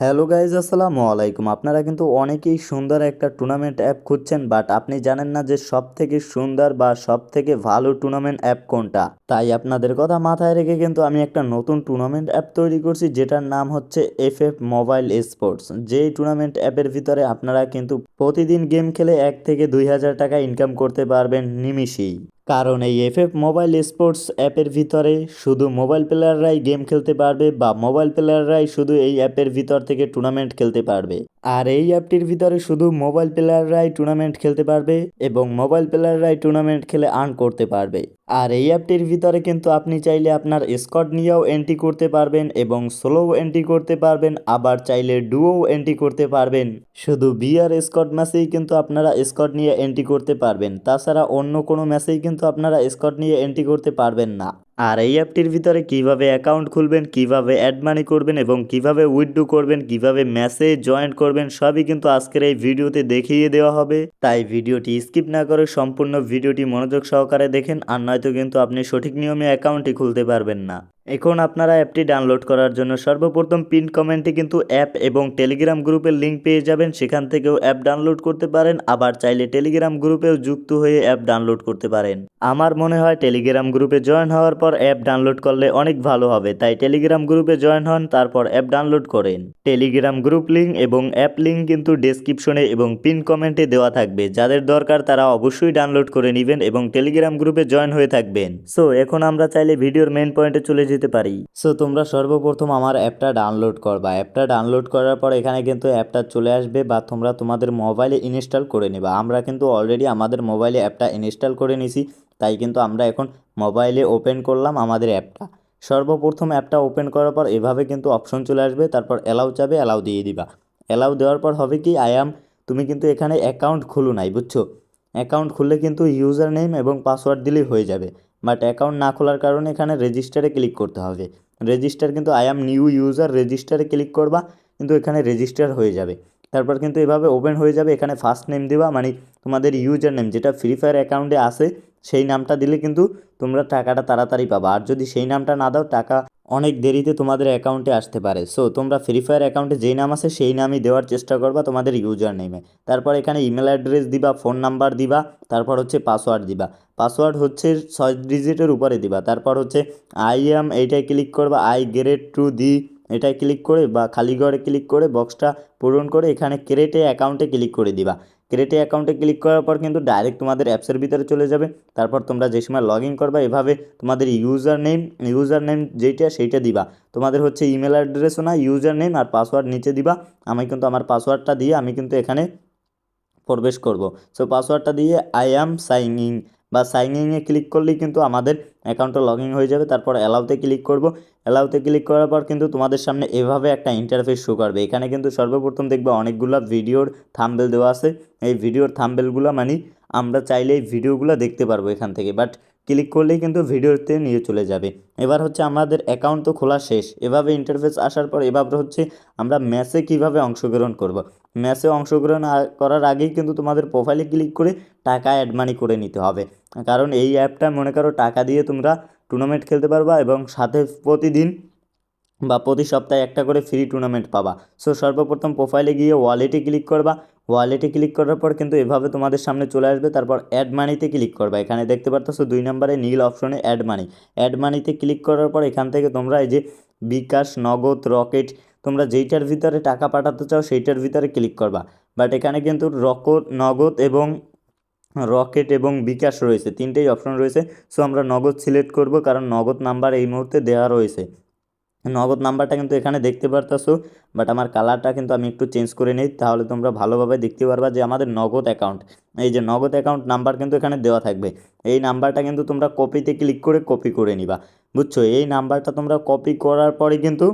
Hello guys আসসালামু আলাইকুম। আপনারা কিন্তু অনেকেই সুন্দর একটা টুর্নামেন্ট অ্যাপ খুঁজছেন বাট আপনি জানেন না যে সব থেকে সুন্দর বা সব থেকে ভালো টুর্নামেন্ট অ্যাপ কোনটা? তাই আপনাদের কথা মাথায় রেখে কিন্তু আমি একটা নতুন টুর্নামেন্ট অ্যাপ তৈরি করছি, যেটার নাম হচ্ছে এফ এফ মোবাইল স্পোর্টস যেই টুর্নামেন্ট অ্যাপের ভিতরে আপনারা কিন্তু প্রতিদিন গেম খেলে এক থেকে দুই হাজার টাকা ইনকাম করতে পারবেন নিমিষেই। কারণ এই এফএফ এফ মোবাইল স্পোর্টস অ্যাপের ভিতরে শুধু মোবাইল প্লেয়াররাই গেম খেলতে পারবে বা মোবাইল প্লেয়াররাই শুধু এই অ্যাপের ভিতর থেকে টুর্নামেন্ট খেলতে পারবে। আর এই অ্যাপটির ভিতরে শুধু মোবাইল প্লেয়াররাই টুর্নামেন্ট খেলতে পারবে এবং মোবাইল প্লেয়াররাই টুর্নামেন্ট খেলে আর্ন করতে পারবে। আর এই অ্যাপটির ভিতরে কিন্তু আপনি চাইলে আপনার স্কট নিয়েও এন্ট্রি করতে পারবেন এবং সোলোও এন্ট্রি করতে পারবেন, আবার চাইলে ডুও এন্ট্রি করতে পারবেন। শুধু বিআর স্কট ম্যাচেই কিন্তু আপনারা স্কট নিয়ে এন্ট্রি করতে পারবেন, তাছাড়া অন্য কোনো ম্যাচেই কিন্তু আপনারা স্কট নিয়ে এন্ট্রি করতে পারবেন না। আর এই অ্যাপটির ভিতরে কীভাবে অ্যাকাউন্ট খুলবেন, কীভাবে অ্যাড মানি করবেন এবং কীভাবে উইথড্রু করবেন, কীভাবে ম্যাসে জয়েন করবেন, সবই কিন্তু আজকের এই ভিডিওতে দেখিয়ে দেওয়া হবে। তাই ভিডিওটি স্কিপ না করে সম্পূর্ণ ভিডিওটি মনোযোগ সহকারে দেখেন, আর নয়তো কিন্তু আপনি সঠিক নিয়মে অ্যাকাউন্টটি খুলতে পারবেন না। এখন আপনারা অ্যাপটি ডাউনলোড করার জন্য সর্বপ্রথম পিন কমেন্টে কিন্তু অ্যাপ এবং টেলিগ্রাম গ্রুপের লিঙ্ক পেয়ে যাবেন। সেখান থেকেও অ্যাপ ডাউনলোড করতে পারেন, আবার চাইলে টেলিগ্রাম গ্রুপেও যুক্ত হয়ে অ্যাপ ডাউনলোড করতে পারেন। আমার মনে হয় টেলিগ্রাম গ্রুপে জয়েন হওয়ার পর অ্যাপ ডাউনলোড করলে অনেক ভালো হবে, তাই টেলিগ্রাম গ্রুপে জয়েন হন, তারপর অ্যাপ ডাউনলোড করেন। টেলিগ্রাম গ্রুপ লিঙ্ক এবং অ্যাপ লিঙ্ক কিন্তু ডেসক্রিপশনে এবং পিন কমেন্টে দেওয়া থাকবে। যাদের দরকার তারা অবশ্যই ডাউনলোড করে নেবেন এবং টেলিগ্রাম গ্রুপে জয়েন হয়ে থাকবেন। সো, এখন আমরা চাইলে ভিডিওর মেন পয়েন্টে চলে যেতে পারি। সো তোমরা সর্বপ্রথম আমার অ্যাপটা ডাউনলোড করবা। অ্যাপটা ডাউনলোড করার পর এখানে কিন্তু অ্যাপটা চলে আসবে বা তোমরা তোমাদের মোবাইলে ইনস্টল করে নেবা। আমরা কিন্তু অলরেডি আমাদের মোবাইলে অ্যাপটা ইনস্টল করে নিছি, তাই কিন্তু আমরা এখন মোবাইলে ওপেন করলাম আমাদের অ্যাপটা। সর্বপ্রথম অ্যাপটা ওপেন করার পর এভাবে কিন্তু অপশন চলে আসবে, তারপর অ্যালাউ চাবে অ্যালাউ দিয়ে দিবা। অ্যালাউ দেওয়ার পর হবে কি আই অ্যাম তুমি কিন্তু এখানে অ্যাকাউন্ট খুলো নাই, বুঝছ? অ্যাকাউন্ট খুললে কিন্তু ইউজার নেম এবং পাসওয়ার্ড দিলেই হয়ে যাবে। বাট অ্যাকাউন্ট না খোলার কারণে এখানে রেজিস্টারে ক্লিক করতে হবে। রেজিস্টার কিন্তু আই অ্যাম নিউ ইউজার, রেজিস্টারে ক্লিক করবা, কিন্তু এখানে রেজিস্টার হয়ে যাবে। তারপর কিন্তু এভাবে ওপেন হয়ে যাবে, এখানে ফার্স্ট নেম দেওয়া মানে তোমাদের ইউজার নেম, যেটা ফ্রি ফায়ার অ্যাকাউন্টে আসে সেই নামটা দিলে কিন্তু তোমরা টাকাটা তাড়াতাড়ি পাবা। আর যদি সেই নামটা না দাও, টাকা অনেক দেরিতে তোমাদের অ্যাকাউন্টে আসতে পারে। সো তোমরা ফ্রি ফায়ার অ্যাকাউন্টে যেই নাম আছে সেই নামই দেওয়ার চেষ্টা করবা তোমাদের ইউজার নেমে তারপর এখানে ইমেল অ্যাড্রেস দিবা ফোন নাম্বার দিবা, তারপর হচ্ছে পাসওয়ার্ড দিবা। পাসওয়ার্ড হচ্ছে ছয় ডিজিটের উপরে দিবা। তারপর হচ্ছে আই এম এইটায় ক্লিক করবা আই গ্রেড টু দি এটায় ক্লিক করে বা খালি ঘরে ক্লিক করে বক্সটা পূরণ করে এখানে ক্রেটে অ্যাকাউন্টে ক্লিক করে দিবা। ক্রেটে অ্যাকাউন্টে ক্লিক করার পর কিন্তু ডাইরেক্ট তোমাদের অ্যাপসের ভিতরে চলে যাবে। তারপর তোমরা যে সময় লগ ইন করবা, এভাবে তোমাদের ইউজার নেম ইউজার নেম যেইটা, সেইটা দিবা। তোমাদের হচ্ছে ইমেল অ্যাড্রেসও না ইউজার নেম আর পাসওয়ার্ড নিচে দিবা। আমি কিন্তু আমার পাসওয়ার্ডটা দিয়ে আমি কিন্তু এখানে প্রবেশ করব। সো পাসওয়ার্ডটা দিয়ে আই অ্যাম সাইন ইন বা সাইন ইনে ক্লিক করলেই কিন্তু আমাদের অ্যাকাউন্টটা লগ ইন হয়ে যাবে। তারপর অ্যালাউতে ক্লিক করব। অ্যালাউতে ক্লিক করার পর কিন্তু তোমাদের সামনে এভাবে একটা ইন্টারফেস শো করবে। এখানে কিন্তু সর্বপ্রথম দেখবে অনেকগুলো ভিডিওর থাম্বেল দেওয়া আছে। এই ভিডিওর থাম্বেলগুলো মানে আমরা চাইলে এই ভিডিওগুলো দেখতে পারব এখান থেকে। বাট ক্লিক করলেই কিন্তু ভিডিওতে নিয়ে চলে যাবে। এবার হচ্ছে আমাদের অ্যাকাউন্ট তো খোলা শেষ। এভাবে ইন্টারফেস আসার পর এবার হচ্ছে আমরা ম্যাচে কীভাবে অংশগ্রহণ করব? ম্যাচে অংশগ্রহণ করার আগেই কিন্তু তোমাদের প্রোফাইলে ক্লিক করে টাকা অ্যাড মানি করে নিতে হবে। কারণ এই অ্যাপটা মনে করো টাকা দিয়ে তোমরা টুর্নামেন্ট খেলতে পারবা এবং সাথে প্রতিদিন বা প্রতি সপ্তাহে একটা করে ফ্রি টুর্নামেন্ট পাবা। সো সর্বপ্রথম প্রোফাইলে গিয়ে ওয়ালেটে ক্লিক করবা। ওয়ালেটে ক্লিক করার পর কিন্তু এভাবে তোমাদের সামনে চলে আসবে। তারপর অ্যাড মানিতে ক্লিক করবা। এখানে দেখতে পারতেছো দুই নম্বরে নীল অপশনে অ্যাড মানি অ্যাড মানিতে ক্লিক করার পর এখান থেকে তোমরা এই যে বিকাশ নগদ রকেট তোমরা যেইটার ভিতরে টাকা পাঠাতে চাও, সেইটার ভিতরে ক্লিক করবা। বাট এখানে কিন্তু রকট নগদ এবং রকেট এবং বিকাশ রয়েছে, তিনটেই অপশন রয়েছে। সো আমরা নগদ সিলেক্ট করব, কারণ নগদ নাম্বার এই মুহূর্তে দেওয়া রয়েছে। নগদ নাম্বারটা কিন্তু এখানে দেখতে পারতেছো বাট আমার কালারটা কিন্তু আমি একটু চেঞ্জ করে নিই, তাহলে তোমরা ভালোভাবে দেখতে পারবা যে আমাদের নগদ অ্যাকাউন্ট এই যে নগদ অ্যাকাউন্ট নাম্বার কিন্তু এখানে দেওয়া থাকবে। এই নাম্বারটা কিন্তু তোমরা কপিতে ক্লিক করে কপি করে নিবা। বুঝছ? এই নাম্বারটা তোমরা কপি করার পরে কিন্তু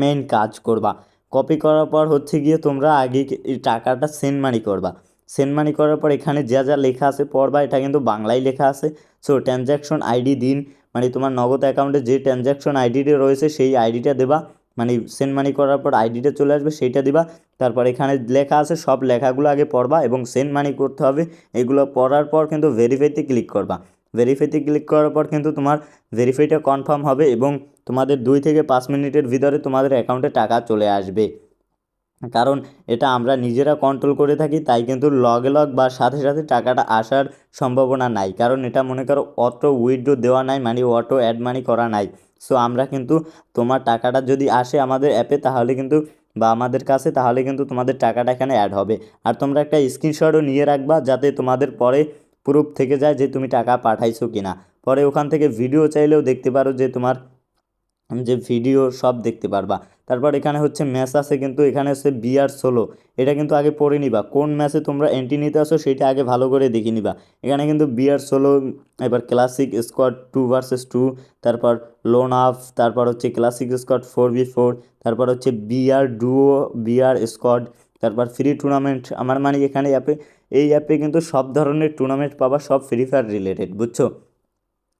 মেন কাজ করবা। কপি করার পর হচ্ছে গিয়ে তোমরা আগে টাকাটা সেন্ড মানি করবা। সেন্ড মানি করার পর এখানে যা যা লেখা আছে পড়বা, এটা কিন্তু বাংলায় লেখা আছে। সো ট্রানজ্যাকশন আইডি দিন মানে তোমার নগদ অ্যাকাউন্টে যে ট্রানজ্যাকশন আইডিটা রয়েছে সেই আইডিটা দেবা। মানে সেন্ড মানি করার পর আইডিটা চলে আসবে, সেইটা দিবা। তারপর এখানে লেখা আছে, সব লেখাগুলো আগে পড়বা এবং সেন্ড মানি করতে হবে। এগুলো পড়ার পর কিন্তু ভেরিফাইতে ক্লিক করবা। ভেরিফাইতে ক্লিক করার পর কিন্তু তোমার ভেরিফাইটা কনফার্ম হবে এবং তোমাদের দুই থেকে পাঁচ মিনিটের ভিতরে তোমাদের অ্যাকাউন্টে টাকা চলে আসবে। কারণ এটা আমরা নিজেরা কন্ট্রোল করে থাকি, তাই কিন্তু লগে লগ বা সাথে সাথে টাকাটা আসার সম্ভাবনা নাই। কারণ এটা মনে করো অটো উইথড্র দেওয়া নাই মানে অটো অ্যাড মানি করা নাই। সো আমরা কিন্তু তোমার টাকাটা যদি আসে আমাদের অ্যাপে তাহলে কিন্তু বা আমাদের কাছে, তাহলে কিন্তু তোমাদের টাকাটা এখানে অ্যাড হবে। আর তোমরা একটা স্ক্রিনশটও নিয়ে রাখবা, যাতে তোমাদের পরে প্রুফ থেকে যায় যে তুমি টাকা পাঠাইছো কিনা। পরে ওখান থেকে ভিডিও চাইলেও দেখতে পারো যে তোমার যে ভিডিও সব দেখতে পারবা। তারপর এখানে হচ্ছে ম্যাচ আছে কিন্তু এখানে হচ্ছে বিআর ষোলো। এটা কিন্তু আগে পড়ে নিবা। কোন ম্যাচে তোমরা এন্ট্রি নিতে আসো সেটা আগে ভালো করে দেখে নিবা। এখানে কিন্তু বিআর ষোলো, এবার classic squad two versus two তারপর লোন আফ তারপর হচ্ছে classic squad four B four তারপর হচ্ছে বিআর ডুও বিআর স্কোয়াড তারপর ফ্রি টুর্নামেন্ট আমার মানে এখানে অ্যাপে এই অ্যাপে কিন্তু সব ধরনের টুর্নামেন্ট পাবা, সব ফ্রি ফায়ার রিলেটেড বুঝছ?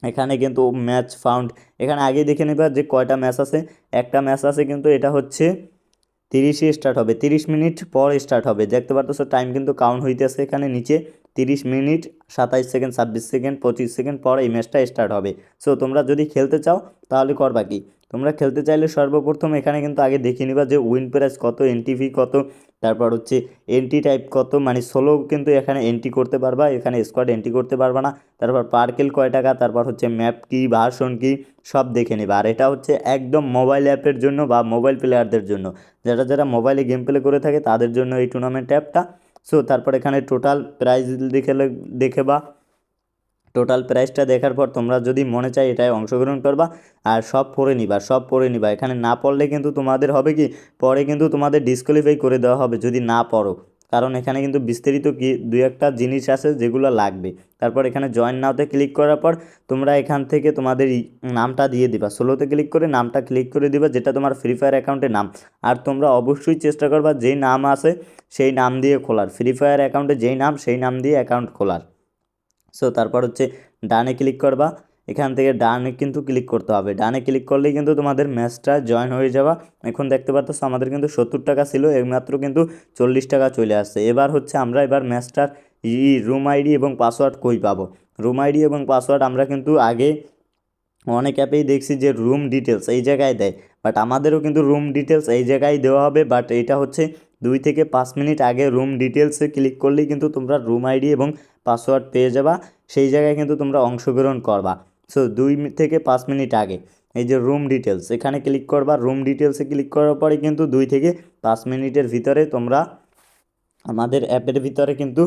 এখানে কিন্তু ম্যাচ ফাউন্ড এখানে আগে দেখে নেবে যে কয়টা ম্যাচ আছে। একটা ম্যাচ আছে কিন্তু এটা হচ্ছে তিরিশে স্টার্ট হবে। তিরিশ মিনিট পর স্টার্ট হবে। দেখতে পারতেছো টাইম কিন্তু কাউন্ট হইতেছে এখানে নিচে। তিরিশ মিনিট, সাতাইশ সেকেন্ড, ছাব্বিশ সেকেন্ড, পঁচিশ সেকেন্ড পর এই ম্যাচটা স্টার্ট হবে। সো তোমরা যদি খেলতে চাও, তাহলে করবা কি? তোমরা খেলতে চাইলে সর্বপ্রথম এখানে কিন্তু আগে দেখে নিবা যে উইন প্রাইস কত এনটিভি কত, তারপর হচ্ছে এন্ট্রি টাইপ কত মানে সোলো কিন্তু এখানে এন্ট্রি করতে পারবা, এখানে স্কোয়াড এন্ট্রি করতে পারবা না। তারপর পার্কেল কয় টাকা, তারপর হচ্ছে ম্যাপ কি ভার্সন কি, সব দেখে নেবা। আর এটা হচ্ছে একদম মোবাইল অ্যাপের জন্য বা মোবাইল প্লেয়ারদের জন্য। যারা যারা মোবাইলে গেম প্লে করে থাকে, তাদের জন্য এই টুর্নামেন্ট অ্যাপটা সো তারপর এখানে টোটাল প্রাইজ দেখে দেখে বা। টোটাল প্রাইসটা দেখার পর তোমরা যদি মনে চাই এটায় অংশগ্রহণ করবা আর সব পড়ে নিবা, সব পড়ে নিবা। এখানে না পড়লে কিন্তু তোমাদের হবে কি? পরে কিন্তু তোমাদের ডিসকোয়ালিফাই করে দেওয়া হবে যদি না পড়ো। কারণ এখানে কিন্তু বিস্তারিত কি দু একটা জিনিস আছে যেগুলো লাগবে। তারপর এখানে জয়েন নাওতে ক্লিক করার পর তোমরা এখান থেকে তোমাদের নামটা দিয়ে দিবা। ষোলোতে ক্লিক করে নামটা ক্লিক করে দিবা যেটা তোমার ফ্রি ফায়ার অ্যাকাউন্টের নাম। আর তোমরা অবশ্যই চেষ্টা করবা যেই নাম আছে সেই নাম দিয়ে খোলার। ফ্রি ফায়ার অ্যাকাউন্টে যেই নাম সেই নাম দিয়ে অ্যাকাউন্ট খোলার। সো তারপর হচ্ছে ডানে ক্লিক করবা। এখান থেকে ডানে কিন্তু ক্লিক করতে হবে। ডানে ক্লিক করলেই কিন্তু তোমাদের ম্যাচটা জয়েন হয়ে যাওয়া এখন দেখতে পাচ্ছ আমাদের কিন্তু সত্তর টাকা ছিল, এইমাত্র কিন্তু চল্লিশ টাকা চলে আসছে। এবার হচ্ছে আমরা এবার ম্যাচটার ই, রুম আইডি এবং পাসওয়ার্ড কই পাবো? রুম আইডি এবং পাসওয়ার্ড আমরা কিন্তু আগে অনেক অ্যাপেই দেখছি যে রুম ডিটেলস এই জায়গায় দেয়। বাট আমাদেরও কিন্তু রুম ডিটেলস এই জায়গায় দেওয়া হবে। বাট এটা হচ্ছে দুই থেকে পাঁচ মিনিট আগে রুম ডিটেলসে ক্লিক করলেই কিন্তু তোমরা রুম আইডি এবং পাসওয়ার্ড পেয়ে যাবা। সেই জায়গায় কিন্তু তোমরা অংশগ্রহণ করবা। সো দুই থেকে পাঁচ মিনিট আগে, এই যে রুম ডিটেলস এখানে ক্লিক করবা রুম ডিটেলসে ক্লিক করার পরে কিন্তু দুই থেকে পাঁচ মিনিটের ভিতরে তোমরা আমাদের অ্যাপের ভিতরে কিন্তু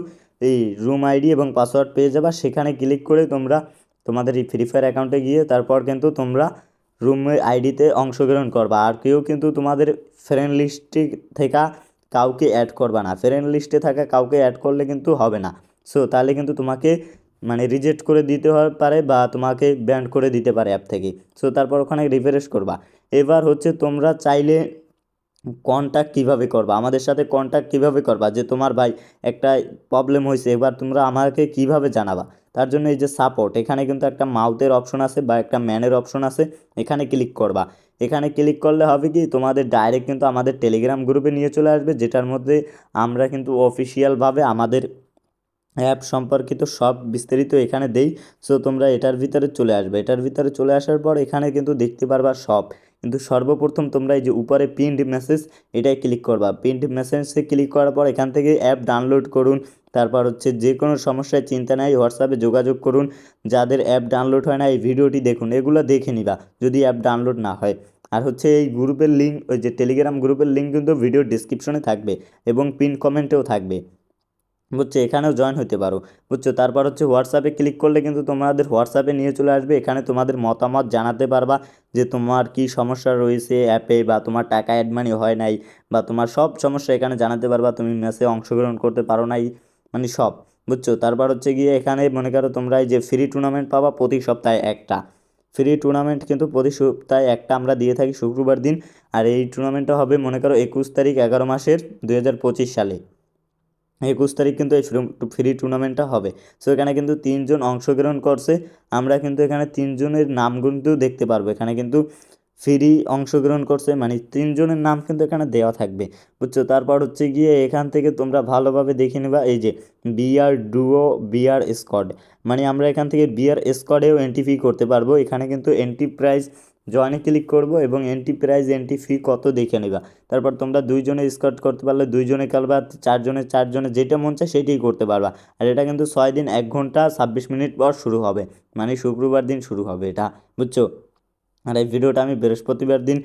এই রুম আইডি এবং পাসওয়ার্ড পেয়ে যাবা। সেখানে ক্লিক করে তোমরা তোমাদের এই ফ্রি ফায়ার অ্যাকাউন্টে গিয়ে তারপর কিন্তু তোমরা রুমের আইডিতে অংশগ্রহণ করবা। আর কেউ কিন্তু তোমাদের ফ্রেন্ড লিস্টে থেকে কাউকে অ্যাড করবা না। ফ্রেন্ড লিস্টে থাকা কাউকে অ্যাড করলে কিন্তু হবে না। সো তাহলে কিন্তু তোমাকে মানে রিজেক্ট করে দিতে পারে বা তোমাকে ব্যান্ড করে দিতে পারে অ্যাপ থেকে। সো তারপর ওখানে রিফ্রেশ করবা। এবার হচ্ছে তোমরা চাইলে কন্ট্যাক্ট কীভাবে করবা? আমাদের সাথে কন্ট্যাক্ট কীভাবে করবা? যে তোমার ভাই একটা প্রবলেম হয়েছে, এবার তোমরা আমাকে কীভাবে জানাবা? তার জন্য এই যে সাপোর্ট এখানে কিন্তু একটা মাউথের অপশন আছে বা একটা ম্যানের অপশন আছে, এখানে ক্লিক করবা। এখানে ক্লিক করলে হবে কি? তোমাদের ডাইরেক্ট কিন্তু আমাদের টেলিগ্রাম গ্রুপে নিয়ে চলে আসবে, যেটার মধ্যে আমরা কিন্তু অফিসিয়ালভাবে আমাদের অ্যাপ সম্পর্কিত সব বিস্তারিত এখানে দেই। সো তোমরা এটার ভিতরে চলে আসবে। এটার ভিতরে চলে আসার পর এখানে কিন্তু দেখতে পারবা সব। কিন্তু সর্বপ্রথম তোমরা এই যে উপরে পিন্ড মেসেজ এটাই ক্লিক করবা। পিন্ড মেসেজে ক্লিক করার পর এখান থেকে অ্যাপ ডাউনলোড করুন। তারপর হচ্ছে যে কোনো সমস্যায় চিন্তা নাই হোয়াটসঅ্যাপে যোগাযোগ করুন। যাদের অ্যাপ ডাউনলোড হয় না, এই ভিডিওটি দেখুন। এগুলো দেখে নিবা, যদি অ্যাপ ডাউনলোড না হয়। আর হচ্ছে এই গ্রুপের লিঙ্ক ওই যে টেলিগ্রাম গ্রুপের লিঙ্ক কিন্তু ভিডিও ডিসক্রিপশনে থাকবে এবং পিন কমেন্টেও থাকবে। বুঝছ? এখানেও জয়েন হতে পারো, বুঝছ? তারপর হচ্ছে হোয়াটসঅ্যাপে ক্লিক করলে কিন্তু তোমাদের হোয়াটসঅ্যাপে নিয়ে চলে আসবে। এখানে তোমাদের মতামত জানাতে পারবা যে তোমার কি সমস্যা রয়েছে অ্যাপে বা তোমার টাকা অ্যাড মানি হয় নাই বা তোমার সব সমস্যা এখানে জানাতে পারবা। তুমি ম্যাচে অংশগ্রহণ করতে পারো নাই মানে সব, বুঝছ? তারপর হচ্ছে গিয়ে এখানে মনে করো তোমরা এই যে ফ্রি টুর্নামেন্ট পাবা প্রতি সপ্তাহে একটা। ফ্রি টুর্নামেন্ট কিন্তু প্রতি সপ্তাহে একটা আমরা দিয়ে থাকি শুক্রবার দিন। আর এই টুর্নামেন্টটা হবে মনে করো একুশ তারিখ এগারো মাসের দু হাজার পঁচিশ সালে। একুশ তারিখ কিন্তু এই ফ্রি টুর্নামেন্টটা হবে। সো এখানে কিন্তু তিনজন অংশগ্রহণ করছে। আমরা কিন্তু এখানে তিনজনের নাম কিন্তু দেখতে পারব। এখানে কিন্তু ফ্রি অংশগ্রহণ করছে মানে তিনজনের নাম কিন্তু এখানে দেওয়া থাকবে। বুঝছ? তারপর হচ্ছে গিয়ে এখান থেকে তোমরা ভালোভাবে দেখে নেবা, এই যে বিআর ডুও বিআর স্কোয়াড মানে আমরা এখান থেকে বিআর স্কোয়াডেও এন্ট্রি ফি করতে পারব। এখানে কিন্তু এন্ট্রি প্রাইস জয়েনে ক্লিক করব এবং এন্ট্রি প্রাইস এন্ট্রি ফি কত দেখে নেবা। তারপর তোমরা দুইজনে স্কার্ট করতে পারলে, দুইজনে খেলবা, চারজনে চারজনে যেটা মন চায় সেটাই করতে পারবা। আর এটা কিন্তু ছয় দিন, এক ঘণ্টা, ছাব্বিশ মিনিট পর শুরু হবে। মানে শুক্রবার দিন শুরু হবে এটা, বুঝছ? আর এই ভিডিওটা আমি বৃহস্পতিবার দিন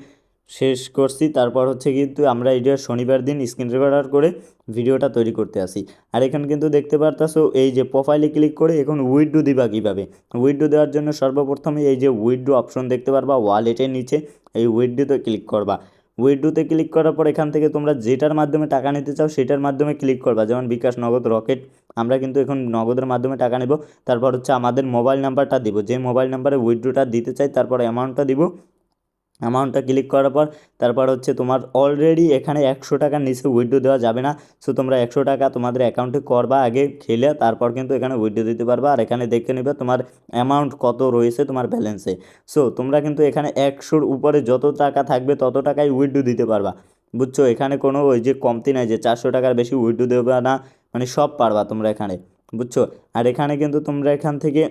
শেষ করছি। তারপর হচ্ছে কিন্তু আমরা এটা শনিবার দিন স্ক্রিন রেকর্ডার করে ভিডিওটা তৈরি করতে আসি। আর এখানে কিন্তু দেখতে পারতাছো এই যে প্রোফাইলে ক্লিক করে এখন উইড্রো দিবা কীভাবে? উইড্রো দেওয়ার জন্য সর্বপ্রথমে এই যে উইড্রো অপশন দেখতে পারবা ওয়ালেটের নিচে। এই উইড্রোতে ক্লিক করবা। উইড্রোতে ক্লিক করার পর এখান থেকে তোমরা যেটার মাধ্যমে টাকা নিতে চাও সেটার মাধ্যমে ক্লিক করবা। যেমন বিকাশ নগদ রকেট। আমরা কিন্তু এখন নগদের মাধ্যমে টাকা নেব। তারপর হচ্ছে আমাদের মোবাইল নাম্বারটা দিব। যে মোবাইল নাম্বারে উইথড্রোটা দিতে চাই তারপর অ্যামাউন্টটা দিব। অ্যামাউন্টটা ক্লিক করার পর, তারপর হচ্ছে তোমার অলরেডি এখানে একশো টাকার নিচে উইথড্রো দেওয়া যাবে না। সো তোমরা একশো টাকা তোমাদের অ্যাকাউন্টে করবা আগে, খেলে তারপর কিন্তু এখানে উইথড্রো দিতে পারবা। আর এখানে দেখে নেবে তোমার অ্যামাউন্ট কত রয়েছে তোমার ব্যালেন্সে সো তোমরা কিন্তু এখানে একশোর উপরে যত টাকা থাকবে তত টাকাই উইথড্রো দিতে পারবা। বুঝছ? এখানে কোনো ওই যে কমতি নাই যে চারশো টাকার বেশি উইথড্রো দেবে না মানে সব পারবা তোমরা এখানে। বুঝছ? আর এখানে কিন্তু তোমরা এখান থেকে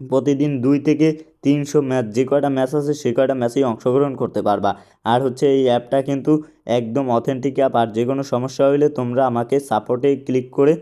প্রতিদিন দুই থেকে তিনশো ম্যাচ, যে কয়টা ম্যাচ আছে সে কয়টা ম্যাচেই অংশগ্রহণ করতে পারবা। আর হচ্ছে এই অ্যাপটা কিন্তু একদম অথেন্টিক অ্যাপ আর যে কোনো সমস্যা হইলে তোমরা আমাকে সাপোর্টে ক্লিক করে